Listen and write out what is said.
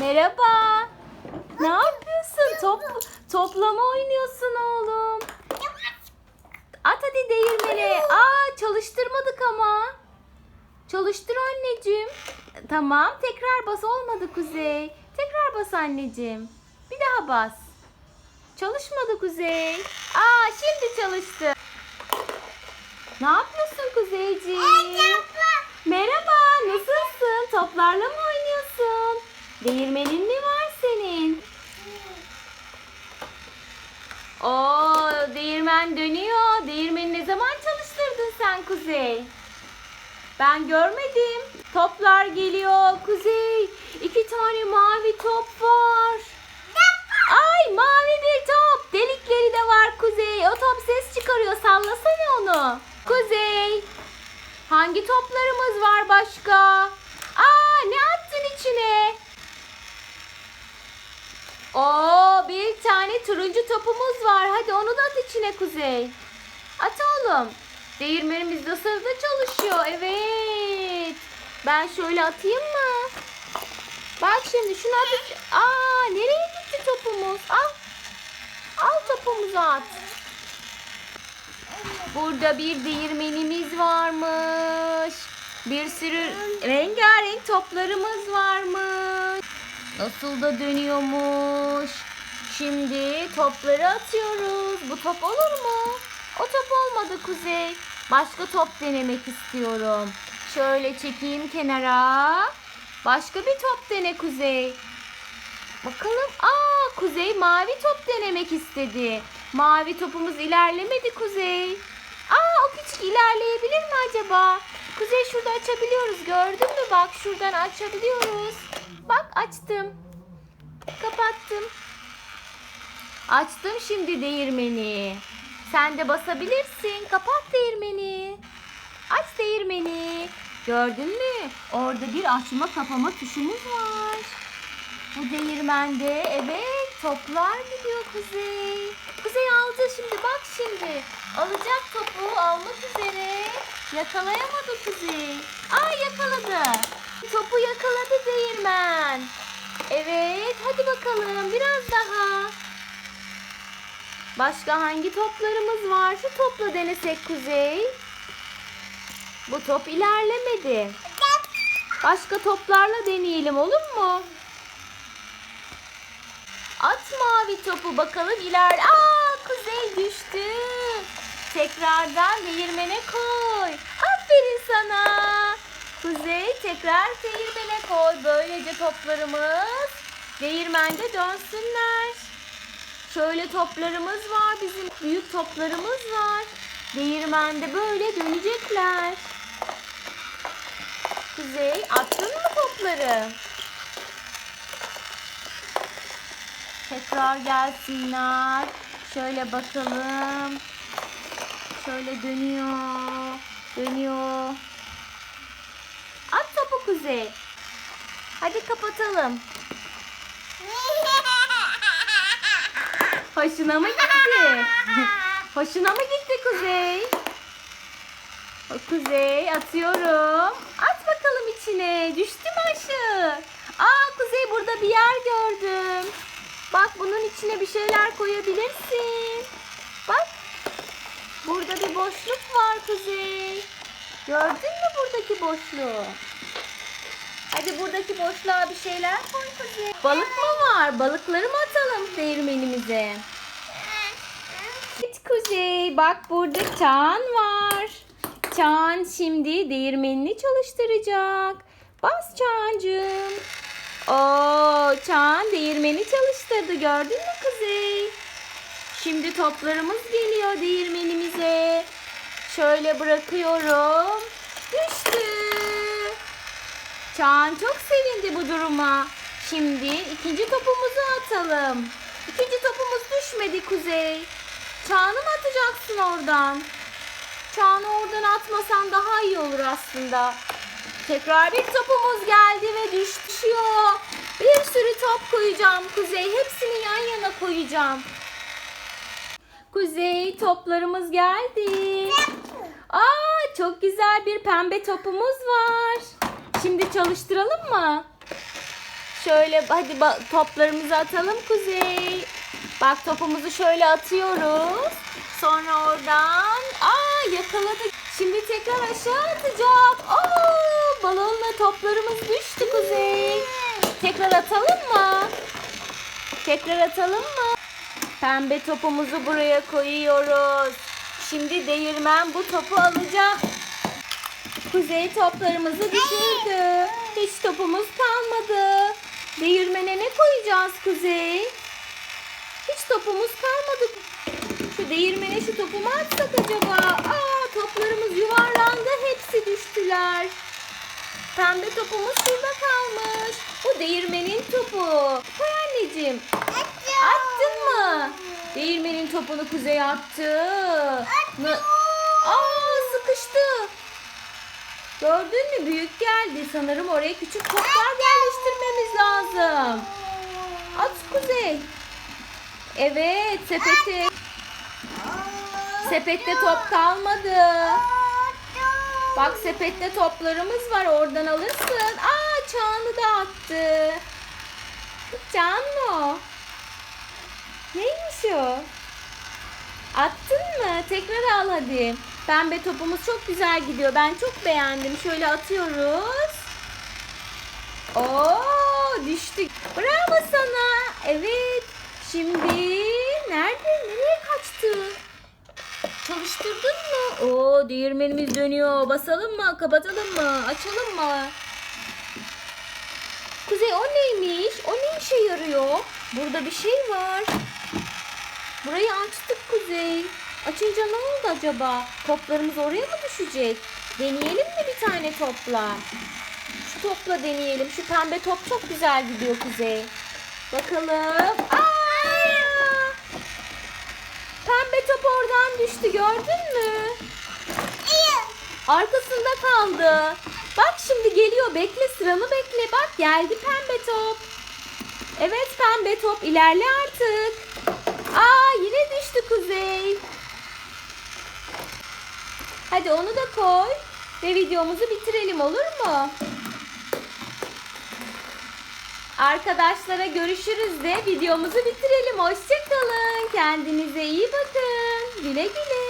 Merhaba. Ne yapıyorsun? Top, toplama oynuyorsun oğlum. At hadi değirmeni. Aa çalıştırmadık ama. Çalıştır anneciğim. Tamam tekrar bas olmadı Kuzey. Tekrar bas anneciğim. Bir daha bas. Çalışmadı Kuzey. Aa şimdi çalıştı. Ne yapıyorsun Kuzeyciğim? Merhaba, nasılsın? Toplarla mı oynuyorsun? Değirmenin mi var senin? Oo, değirmen dönüyor. Değirmeni ne zaman çalıştırdın sen Kuzey? Ben görmedim. Toplar geliyor Kuzey. İki tane mavi top var. Ay mavi bir top. Delikleri de var Kuzey. O top ses çıkarıyor. Sallasana onu. Kuzey. Hangi toplarımız var başka? Aa ne attın içine? Oo bir tane turuncu topumuz var. Hadi onu da at içine Kuzey. At oğlum. Değirmenimiz de sırada çalışıyor. Evet. Ben şöyle atayım mı? Bak şimdi şunu at. Aa nereye gitti topumuz? Al. Al topumuzu at. Burada bir değirmenimiz varmış. Bir sürü rengarenk toplarımız varmış. Nasıl da dönüyormuş. Şimdi topları atıyoruz. Bu top olur mu? O top olmadı Kuzey. Başka top denemek istiyorum. Şöyle çekeyim kenara. Başka bir top dene Kuzey. Bakalım. Aa Kuzey mavi top denemek istedi. Mavi topumuz ilerlemedi Kuzey. Aa o küçük ilerleyebilir mi acaba? Kuzey şurada açabiliyoruz. Gördün mü? Bak şuradan açabiliyoruz. Bak açtım. Kapattım. Açtım şimdi değirmeni. Sen de basabilirsin. Kapat değirmeni. Aç değirmeni. Gördün mü? Orada bir açma kapama tuşumuz var. Bu değirmende evet toplar gidiyor Kuzey. Kuzey aldı şimdi bak şimdi. Alacak topu almak üzere. Yakalayamadı Kuzey. Aa yakaladı. Topu yakaladı değirmen. Evet hadi bakalım biraz daha. Başka hangi toplarımız var? Şu topla denesek Kuzey. Bu top ilerlemedi. Başka toplarla deneyelim olur mu? At mavi topu bakalım iler. Aa Kuzey düştü. Tekrardan değirmene koy. Aferin sana. Kuzey tekrar değirmene koy. Böylece toplarımız değirmende dönsünler. Şöyle toplarımız var. Bizim büyük toplarımız var. Değirmende böyle dönecekler. Kuzey attın mı topları? Tekrar gelsinler. Şöyle bakalım. Şöyle dönüyor. Dönüyor. At topu Kuzey. Hadi kapatalım. Hoşuna mı gitti? Hoşuna mı gitti Kuzey? Kuzey atıyorum. At bakalım içine. Düştü mü aşı? Aa Kuzey burada bir yer gördüm. Bak bunun içine bir şeyler koyabilirsin. Bak. Burada bir boşluk var Kuzey. Gördün mü buradaki boşluğu? Hadi buradaki boşluğa bir şeyler koy Kuzey. Balık mı var? Balıkları mı atalım değirmenimize? Evet Kuzey bak burada Çağan var. Çağan şimdi değirmenini çalıştıracak. Bas Çağancığım. Oo Çağan değirmeni çalıştırdı gördün mü Kuzey? Şimdi toplarımız geliyor değirmenimize. Şöyle bırakıyorum. Düştü. Çağan çok sevindi bu duruma. Şimdi ikinci topumuzu atalım. İkinci topumuz düşmedi Kuzey. Çağan'ı mı atacaksın oradan? Çağan'ı oradan atmasan daha iyi olur aslında. Tekrar bir topumuz geldi ve düşüyor. Bir sürü top koyacağım Kuzey. Hepsini yan yana koyacağım. Kuzey toplarımız geldi. Aa çok güzel bir pembe topumuz var. Şimdi çalıştıralım mı? Şöyle hadi toplarımızı atalım Kuzey. Bak topumuzu şöyle atıyoruz. Sonra oradan aa yakaladık. Şimdi tekrar aşağı atacak. Aa balonla toplarımız düştü Kuzey. Tekrar atalım mı? Tekrar atalım mı? Pembe topumuzu buraya koyuyoruz. Şimdi değirmen bu topu alacak. Kuzey toplarımızı düşürdü. Hiç topumuz kalmadı. Değirmene ne koyacağız Kuzey? Hiç topumuz kalmadı. Şu değirmene şu topu mu atsak acaba? Aa toplarımız yuvarlandı. Hepsi düştüler. Pembe topumuz şurada kalmış. Bu değirmenin topu. Koy anneciğim. Attın mı? Değirmenin topunu kuzeye attı. Na- Aa sıkıştı. Gördün mü büyük geldi. Sanırım oraya küçük toplar yerleştirmemiz lazım. At kuzey. Evet sepeti. Sepette top kalmadı. Bak sepette toplarımız var oradan alırsın. Aa çağını da attı. Çağın mı? Neymiş o? Attın mı? Tekrar al hadi. Pembe topumuz çok güzel gidiyor. Ben çok beğendim. Şöyle atıyoruz. Oo düştük. Bravo sana. Evet. Şimdi nerede? Nereye kaçtı? Çalıştırdın mı? Oo değirmenimiz dönüyor. Basalım mı? Kapatalım mı? Açalım mı? Kuzey o neymiş? O ne işe yarıyor? Burada bir şey var. Burayı açtık Kuzey. Açınca ne oldu acaba? Toplarımız oraya mı düşecek? Deneyelim mi bir tane topla? Şu topla deneyelim. Şu pembe top çok güzel gidiyor Kuzey. Bakalım. Aa! Pembe top oradan düştü gördün mü? Arkasında kaldı. Bak şimdi geliyor. Bekle sıranı bekle. Bak geldi pembe top. Evet pembe top ilerle artık. Aa yine düştü Kuzey. Hadi onu da koy. Ve videomuzu bitirelim olur mu? Arkadaşlara görüşürüz de videomuzu bitirelim. Hoşçakalın. Kendinize iyi bakın. Güle güle.